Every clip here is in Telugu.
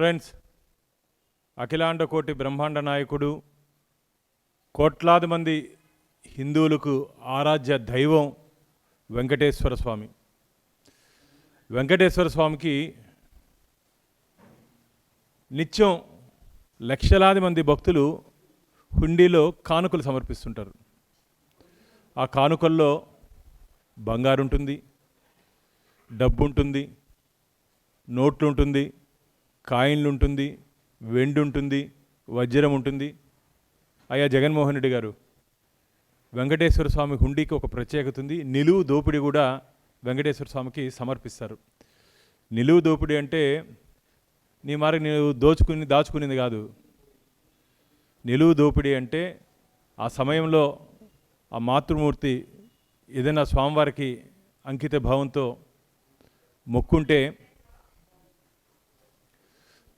ఫ్రెండ్స్ అఖిలాండ కోటి బ్రహ్మాండ నాయకుడు కోట్లాది మంది హిందువులకు ఆరాధ్య దైవం వెంకటేశ్వర స్వామి. వెంకటేశ్వర స్వామికి నిత్యం లక్షలాది మంది భక్తులు హుండీలో కానుకలు సమర్పిస్తుంటారు. ఆ కానుకల్లో బంగారు ఉంటుంది డబ్బు ఉంటుంది నోట్లు ఉంటుంది కాయిన్లు ఉంటుంది వెండి ఉంటుంది వజ్రం ఉంటుంది అయ్యా జగన్మోహన్ రెడ్డి గారు వెంకటేశ్వర స్వామి హుండీకి ఒక ప్రత్యేకత ఉంది. నిలువు దోపిడీ కూడా వెంకటేశ్వర స్వామికి సమర్పిస్తారు. నిలువు దోపిడీ అంటే నీ మరి నీవు దోచుకుని దాచుకునేది కాదు. నిలువు దోపిడీ అంటే ఆ సమయంలో ఆ మాతృమూర్తి ఏదైనా స్వామివారికి అంకిత భావంతో మొక్కుంటే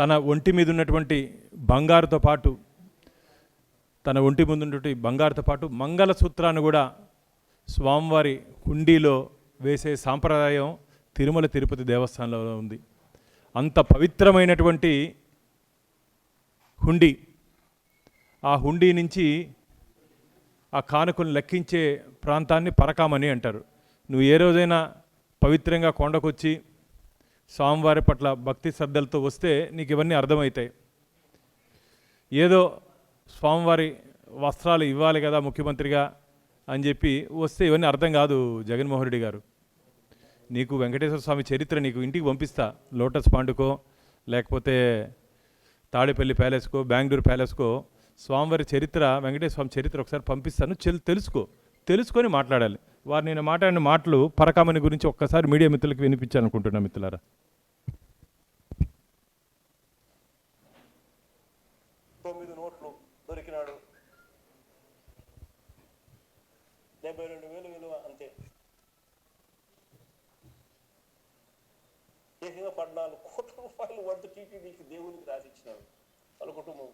తన ఒంటి మీద ఉన్నటువంటి బంగారుతో పాటు తన ఒంటి ముందు ఉన్నటువంటి బంగారుతో పాటు మంగళసూత్రాన్ని కూడా స్వామివారి హుండీలో వేసే సాంప్రదాయం తిరుమల తిరుపతి దేవస్థానంలో ఉంది. అంత పవిత్రమైనటువంటి హుండీ. ఆ హుండీ నుంచి ఆ కానుకను లెక్కించే ప్రాంతాన్ని పరకామని అంటారు. నువ్వు ఏ రోజైనా పవిత్రంగా కొండకొచ్చి స్వామివారి పట్ల భక్తి శ్రద్ధలతో వస్తే నీకు ఇవన్నీ అర్థమవుతాయి. ఏదో స్వామివారి వస్త్రాలు ఇవ్వాలి కదా ముఖ్యమంత్రిగా అని చెప్పి వస్తే ఇవన్నీ అర్థం కాదు జగన్మోహన్ రెడ్డి గారు. నీకు వెంకటేశ్వర స్వామి చరిత్ర నీకు ఇంటికి పంపిస్తా. లోటస్ పాండుకో లేకపోతే తాడేపల్లి ప్యాలెస్కో బెంగళూరు ప్యాలెస్కో స్వామివారి చరిత్ర వెంకటేశ్వర స్వామి చరిత్ర ఒకసారి పంపిస్తాను చెల్ తెలుసుకో. తెలుసుకొని మాట్లాడాలి. వారు నేను మాట్లాడిన మాటలు పరకామని గురించి ఒక్కసారి మీడియా మిత్రులకు వినిపించాలనుకుంటున్నా మిత్రులారా. తొమ్మిది నోట్లు దొరికినాడు. డెబ్బై రెండు వేలు విలువ అంతే. ఏకంగా పద్నాలుగు కోట్ల రూపాయలు వంతు టీటీడీకి దేవునికి రాసిచ్చినాడు. వాళ్ళ కుటుంబం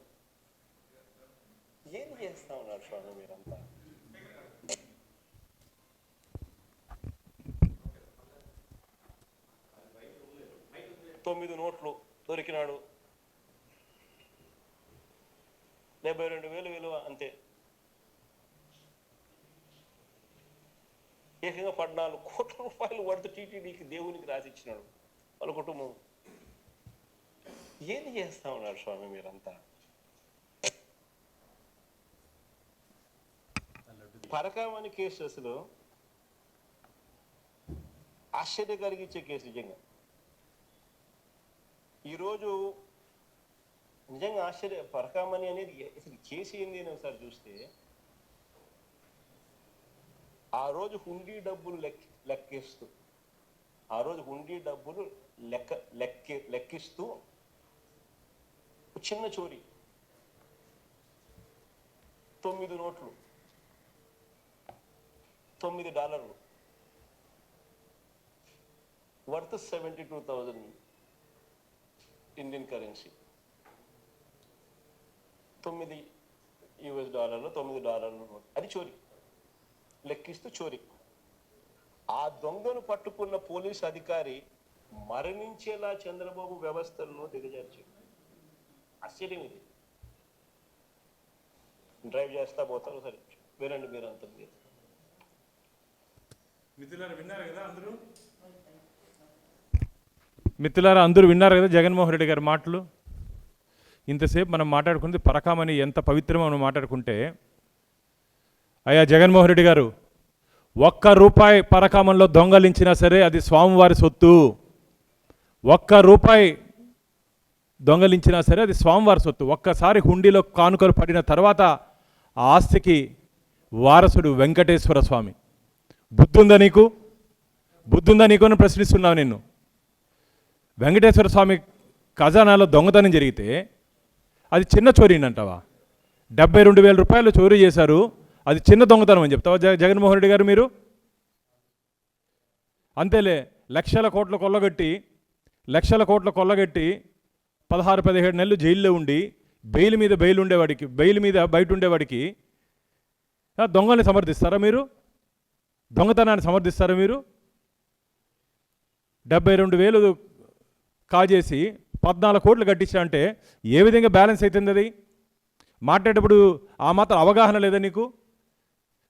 ఏం చేస్తా ఉన్నారు స్వామి మీరంతా? తొమ్మిది నోట్లు దొరికినాడు. డెబ్బై రెండు వేలు విలువ అంతే. ఏకంగా పద్నాలుగు కోట్ల రూపాయలు వంతు టీటీడీకి దేవునికి రాసిచ్చినాడు వాళ్ళ కుటుంబం. ఏం చేస్తా ఉన్నారు స్వామి మీరంతా? పరకామణి కేసు అసలు ఆశ్చర్య కలిగించే కేసు నిజంగా. ఈరోజు నిజంగా ఆశ్చర్య పరకామణి అనేది అసలు చేసి ఏంది అని ఒకసారి చూస్తే ఆ రోజు హుండీ డబ్బులు లెక్క లెక్కిస్తూ ఆ రోజు హుండీ డబ్బులు లెక్క లెక్క లెక్కిస్తూ చిన్న చోరీ. తొమ్మిది నోట్లు తొమ్మిది డాలర్లు worth seventy two thousand Indian currency తొమ్మిది యుఎస్ డాలర్లు తొమ్మిది డాలర్లు అది చోరీ. లెక్కిస్తూ చోరీ. ఆ దొంగను పట్టుకున్న పోలీస్ అధికారి మరణించేలా చంద్రబాబు వ్యవస్థలను దిగజార్చాడు ఆశ్చర్యం ఇది. డ్రైవ్ చేస్తా పోతారు సరే. వినండి మీరు అంత. మీరు విన్నారు కదా అందరూ? మిత్రులారా అందరూ విన్నారు కదా జగన్మోహన్ రెడ్డి గారి మాటలు? ఇంతసేపు మనం మాట్లాడుకుంది పరకామని ఎంత పవిత్రమో మనం మాట్లాడుకుంటే అయ్యా జగన్మోహన్ రెడ్డి గారు ఒక్క రూపాయి పరకామంలో దొంగలించినా సరే అది స్వామివారి సొత్తు. ఒక్క రూపాయి దొంగలించినా సరే అది స్వామివారి సొత్తు. ఒక్కసారి హుండీలో కానుకలు పడిన తర్వాత ఆ ఆస్తికి వారసుడు వెంకటేశ్వర స్వామి. బుద్ధుందా నీకు? బుద్ధుందా నీకు అని ప్రశ్నిస్తున్నావు నిన్ను. వెంకటేశ్వర స్వామి ఖజానాలో దొంగతనం జరిగితే అది చిన్న చోరీనంటావా డెబ్బై రెండు వేల రూపాయలు చోరీ చేశారు అది చిన్న దొంగతనం అని చెప్తావా జగ జగన్మోహన్ రెడ్డి గారు మీరు? అంతేలే లక్షల కోట్ల కొల్లగట్టి లక్షల కోట్ల కొల్లగట్టి పదహారు పదిహేడు నెలలు జైల్లో ఉండి బెయిల్ మీద బెయిల్ ఉండేవాడికి బెయిల్ మీద బయట ఉండేవాడికి ఆ, దొంగల్ని సమర్థిస్తారా మీరు? దొంగతనాన్ని సమర్థిస్తారా మీరు? డెబ్బై రెండు వేలు కాజేసి పద్నాలుగు కోట్లు కట్టించాలంటే ఏ విధంగా బ్యాలెన్స్ అవుతుంది అది మాట్లాడేటప్పుడు ఆ మాత్రం అవగాహన లేదా నీకు?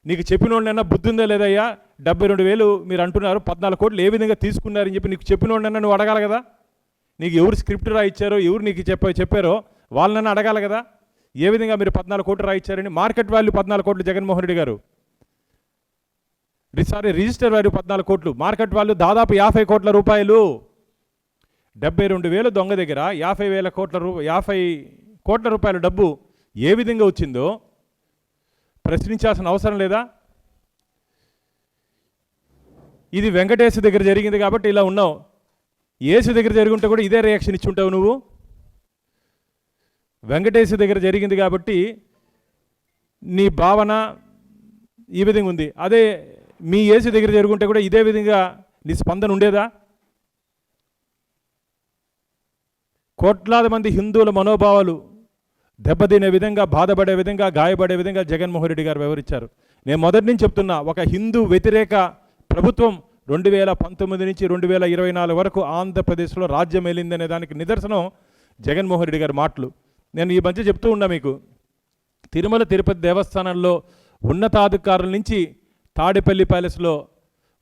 నీకు చెప్పిన వాళ్ళైనా బుద్ధి ఉందా లేదయ్యా? డెబ్బై రెండు వేలు మీరు అంటున్నారు పద్నాలుగు కోట్లు ఏ విధంగా తీసుకున్నారని చెప్పి నీకు చెప్పిన నువ్వు అడగాలి కదా? నీకు ఎవరు స్క్రిప్ట్ రాయిచ్చారో ఎవరు నీకు చెప్ప చెప్పారో వాళ్ళనైనా అడగాలి కదా? ఏ విధంగా మీరు పద్నాలుగు కోట్లు రాయిచ్చారని? మార్కెట్ వాల్యూ పద్నాలుగు కోట్లు జగన్మోహన్ రెడ్డి గారు. సారీ రిజిస్టర్ వాల్యూ పద్నాలుగు కోట్లు మార్కెట్ వాల్యూ దాదాపు యాభై కోట్ల రూపాయలు. డెబ్బై రెండు వేలు దొంగ దగ్గర యాభై వేల కోట్ల రూ యాభై కోట్ల రూపాయల డబ్బు ఏ విధంగా వచ్చిందో ప్రశ్నించాల్సిన అవసరం లేదా? ఇది వెంకటేశ్ దగ్గర జరిగింది కాబట్టి ఇలా ఉన్నావు. యేసు దగ్గర జరుగుంటే కూడా ఇదే రియాక్షన్ ఇచ్చి ఉంటావు నువ్వు. వెంకటేశ్ దగ్గర జరిగింది కాబట్టి నీ భావన ఈ విధంగా ఉంది. అదే మీ ఏసీ దగ్గర జరుగుంటే కూడా ఇదే విధంగా నీ స్పందన ఉండేదా? కోట్లాది మంది హిందువుల మనోభావాలు దెబ్బతినే విధంగా బాధపడే విధంగా గాయపడే విధంగా జగన్మోహన్ రెడ్డి గారు వివరించారు. నేను మొదటి నుంచి చెప్తున్నా ఒక హిందూ వ్యతిరేక ప్రభుత్వం రెండు వేల పంతొమ్మిది నుంచి రెండు వేల ఇరవై నాలుగు వరకు ఆంధ్రప్రదేశ్లో రాజ్యం వెళ్ళిందనే దానికి నిదర్శనం జగన్మోహన్ రెడ్డి గారి మాటలు. నేను ఈ మధ్య చెప్తూ ఉన్నా మీకు తిరుమల తిరుపతి దేవస్థానంలో ఉన్నతాధికారుల నుంచి తాడేపల్లి ప్యాలెస్లో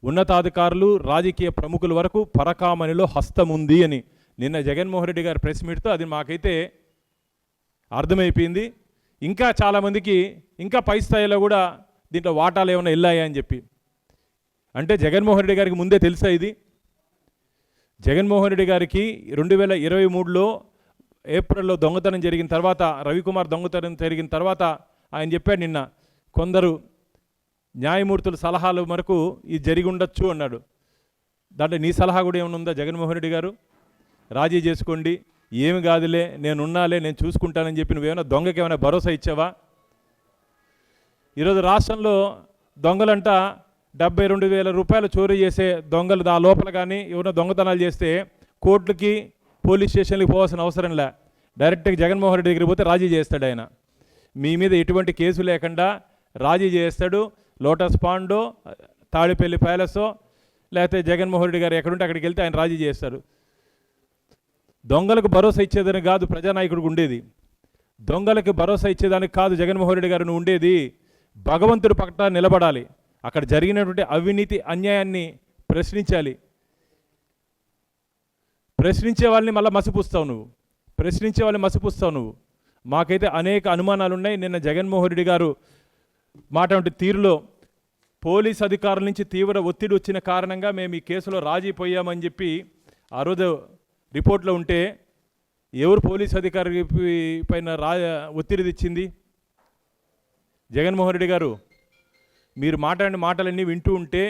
ఉన్నతాధికారులు రాజకీయ ప్రముఖుల వరకు పరకామణిలో హస్తం ఉంది అని. నిన్న జగన్మోహన్ రెడ్డి గారి ప్రెస్ మీట్తో అది మాకైతే అర్థమైపోయింది. ఇంకా చాలామందికి ఇంకా పై స్థాయిలో కూడా దీంట్లో వాటాలు ఏమైనా వెళ్ళాయా అని చెప్పి. అంటే జగన్మోహన్ రెడ్డి గారికి ముందే తెలుసా ఇది? జగన్మోహన్ రెడ్డి గారికి రెండు వేల ఇరవై మూడులో ఏప్రిల్లో దొంగతనం జరిగిన తర్వాత రవికుమార్ దొంగతనం జరిగిన తర్వాత ఆయన చెప్పాడు నిన్న కొందరు న్యాయమూర్తుల సలహాల వరకు ఇది జరిగి ఉండొచ్చు అన్నాడు. దాంట్లో నీ సలహా కూడా ఏమైనా ఉందా జగన్మోహన్ రెడ్డి గారు? రాజీ చేసుకోండి. ఏమి కాదులే నేను ఉన్నాలే నేను చూసుకుంటానని చెప్పి నువ్వేమైనా దొంగకి ఏమైనా భరోసా ఇచ్చావా? ఈరోజు రాష్ట్రంలో దొంగలంట డెబ్బై రెండు వేల రూపాయలు చోరీ చేసే దొంగలు దా లోపల కానీ ఎవరైనా దొంగతనాలు చేస్తే కోర్టులకి పోలీస్ స్టేషన్లకి పోవాల్సిన అవసరం లే. డైరెక్ట్గా జగన్మోహన్ రెడ్డి దగ్గరికి పోతే రాజీ చేస్తాడు ఆయన. మీ మీద ఎటువంటి కేసు లేకుండా రాజీ చేస్తాడు. లోటస్ పాండో తాడిపల్లి ప్యాలెసో లేకపోతే జగన్మోహన్ రెడ్డి గారు ఎక్కడుంటే అక్కడికి వెళ్తే ఆయన రాజీ చేస్తాడు. దొంగలకు భరోసా ఇచ్చేదని కాదు ప్రజానాయకుడికి ఉండేది. దొంగలకి భరోసా ఇచ్చేదానికి కాదు జగన్మోహన్ రెడ్డి గారు ఉండేది. భగవంతుడి పక్కన నిలబడాలి. అక్కడ జరిగినటువంటి అవినీతి అన్యాయాన్ని ప్రశ్నించాలి. ప్రశ్నించే వాళ్ళని మళ్ళీ మసిపుస్తావు నువ్వు. ప్రశ్నించే వాళ్ళని మసిపుస్తావు నువ్వు. మాకైతే అనేక అనుమానాలు ఉన్నాయి నిన్న జగన్మోహన్ రెడ్డి గారు మాట్లాడే తీరులో పోలీస్ అధికారుల నుంచి తీవ్ర ఒత్తిడి వచ్చిన కారణంగా మేము ఈ కేసులో రాజీ పోయామని చెప్పి ఆ రోజు రిపోర్ట్లో ఉంటే ఎవరు పోలీస్ అధికారి పైన రా ఒత్తిడి తెచ్చింది? జగన్మోహన్ రెడ్డి గారు మీరు మాట్లాడిన మాటలన్నీ వింటూ ఉంటే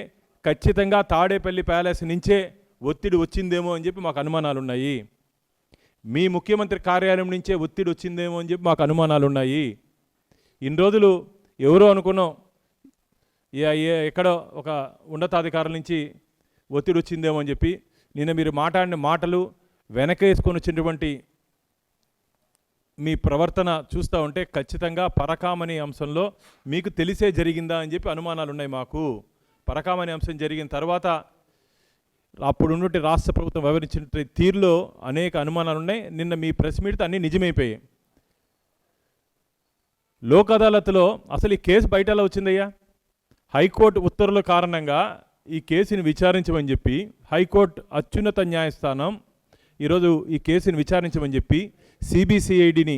ఖచ్చితంగా తాడేపల్లి ప్యాలెస్ నుంచే ఒత్తిడి వచ్చిందేమో అని చెప్పి మాకు అనుమానాలు ఉన్నాయి మీ ముఖ్యమంత్రి కార్యాలయం నుంచే ఒత్తిడి వచ్చిందేమో అని చెప్పి మాకు అనుమానాలు ఉన్నాయి ఇన్ని రోజులు ఎవరో అనుకున్నాం ఏ- ఏ- ఎక్కడో ఒక ఉన్నతాధికారుల నుంచి ఒత్తిడి వచ్చిందేమో అని చెప్పి. నిన్న మీరు మాట్లాడిన మాటలు వెనకేసుకొని వచ్చినటువంటి మీ ప్రవర్తన చూస్తూ ఉంటే ఖచ్చితంగా పరకామణి అంశంలో మీకు తెలిసే జరిగిందా అని చెప్పి అనుమానాలు ఉన్నాయి మాకు. పరకామణి అంశం జరిగిన తర్వాత అప్పుడున్నటువంటి రాష్ట్ర ప్రభుత్వం వివరించిన తీరులో అనేక అనుమానాలు ఉన్నాయి నిన్న మీ ప్రెస్ మీట్తో అన్నీ నిజమైపోయాయి. లోక్ అదాలత్లో అసలు ఈ కేసు బయట ఎలా వచ్చిందయ్యా? హైకోర్టు ఉత్తర్వుల కారణంగా ఈ కేసుని విచారించమని చెప్పి హైకోర్టు అత్యున్నత న్యాయస్థానం ఈరోజు ఈ కేసుని విచారించమని చెప్పి సిబిసిఐడిని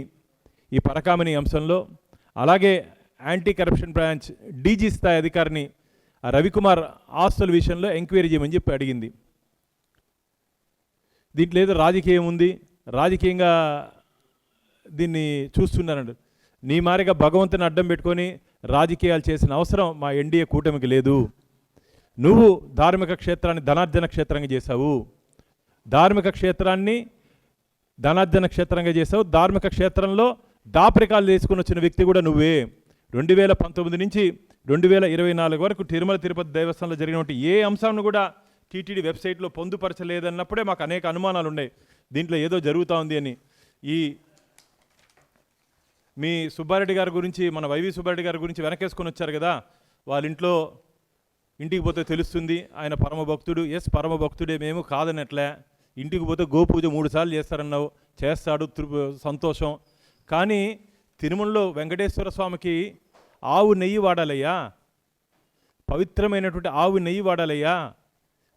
ఈ పరకామణి అంశంలో అలాగే యాంటీ కరప్షన్ బ్రాంచ్ డీజీ స్థాయి అధికారిని రవికుమార్ ఆస్తుల విషయంలో ఎంక్వైరీ చేయమని చెప్పి అడిగింది. దీంట్లో ఏదో రాజకీయం ఉంది రాజకీయంగా దీన్ని చూస్తున్నారండి నీ మారిగా భగవంతుని అడ్డం పెట్టుకొని రాజకీయాలు చేసిన అవసరం మా ఎన్డీఏ కూటమికి లేదు. నువ్వు ధార్మిక క్షేత్రాన్ని ధనార్జన క్షేత్రంగా చేశావు. ధార్మిక క్షేత్రాన్ని ధనార్జన క్షేత్రంగా చేసావు ధార్మిక క్షేత్రంలో దాపరికాలు తీసుకుని వచ్చిన వ్యక్తి కూడా నువ్వే. రెండు వేల పంతొమ్మిది నుంచి రెండు వేల ఇరవై నాలుగు వరకు తిరుమల తిరుపతి దేవస్థానంలో జరిగినటువంటి ఏ అంశాన్ని కూడా టీటీడీ వెబ్సైట్లో పొందుపరచలేదన్నప్పుడే మాకు అనేక అనుమానాలు ఉన్నాయి. దీంట్లో ఏదో జరుగుతూ ఉంది అని. ఈ మీ సుబ్బారెడ్డి గారి గురించి మన వైవి సుబ్బారెడ్డి గారి గురించి వెనకేసుకొని వచ్చారు కదా? వాళ్ళ ఇంట్లో ఇంటికి పోతే తెలుస్తుంది. ఆయన పరమ భక్తుడు ఎస్ పరమ భక్తుడే మేము కాదనట్లే. ఇంటికి పోతే గోపూజ మూడు సార్లు చేస్తారన్నావు. చేస్తాడు సంతోషం. కానీ తిరుమలలో వెంకటేశ్వర స్వామికి ఆవు నెయ్యి వాడాలయ్యా. పవిత్రమైనటువంటి ఆవు నెయ్యి వాడాలయ్యా.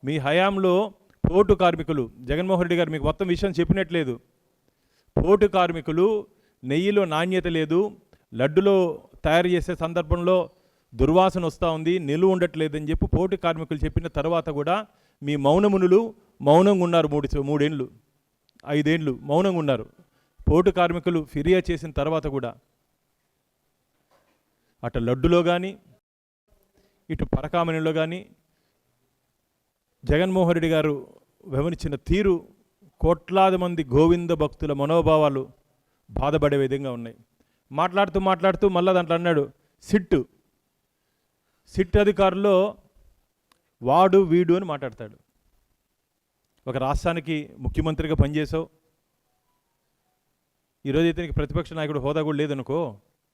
మీ హయాంలో పోటు కార్మికులు జగన్మోహన్ రెడ్డి గారు మీకు మొత్తం విషయం చెప్పినట్లేదు. పోటు కార్మికులు నెయ్యిలో నాణ్యత లేదు లడ్డులో తయారు చేసే సందర్భంలో దుర్వాసన వస్తూ ఉంది నిలువ ఉండట్లేదని చెప్పి పోటు కార్మికులు చెప్పిన తర్వాత కూడా మీ మౌనమునులు మౌనంగా ఉన్నారు మూడు మూడేళ్ళు ఐదేళ్ళు మౌనంగా ఉన్నారు. పోటు కార్మికులు ఫిర్యాదు చేసిన తర్వాత కూడా అటు లడ్డులో కానీ ఇటు పరకామణిలో కానీ జగన్మోహన్ రెడ్డి గారు వివరించిన తీరు కోట్లాది మంది గోవింద భక్తుల మనోభావాలు బాధపడే విధంగా ఉన్నాయి. మాట్లాడుతూ మాట్లాడుతూ మళ్ళా దాంట్లో అన్నాడు సిట్టు. సిట్ అధికారుల్లో వాడు వీడు అని మాట్లాడతాడు. ఒక రాష్ట్రానికి ముఖ్యమంత్రిగా పనిచేసావు ఈరోజు అయితే నీకు ప్రతిపక్ష నాయకుడు హోదా కూడా లేదనుకో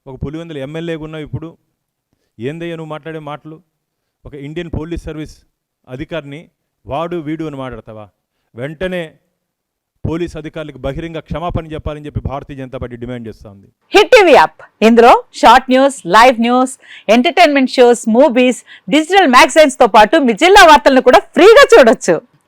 ఒక పులివెందుల ఎమ్మెల్యేగా ఉన్నావు ఇప్పుడు. ఏందయ్యా నువ్వు మాట్లాడే మాటలు? ఒక ఇండియన్ పోలీస్ సర్వీస్ అధికారిని వాడు వీడు అని మాట్లాడతావా? వెంటనే పోలీస్ అధికారులకు బహిరంగ క్షమాపణ చెప్పాలని చెప్పి భారతీయ జనతా పార్టీ డిమాండ్ చేస్తోంది హిట్ టీవీ యాప్. ఇందులో short news live news entertainment shows movies digital మ్యాగజైన్స్తో పాటు మీ జిల్లా వార్తలను కూడా ఫ్రీగా చూడొచ్చు.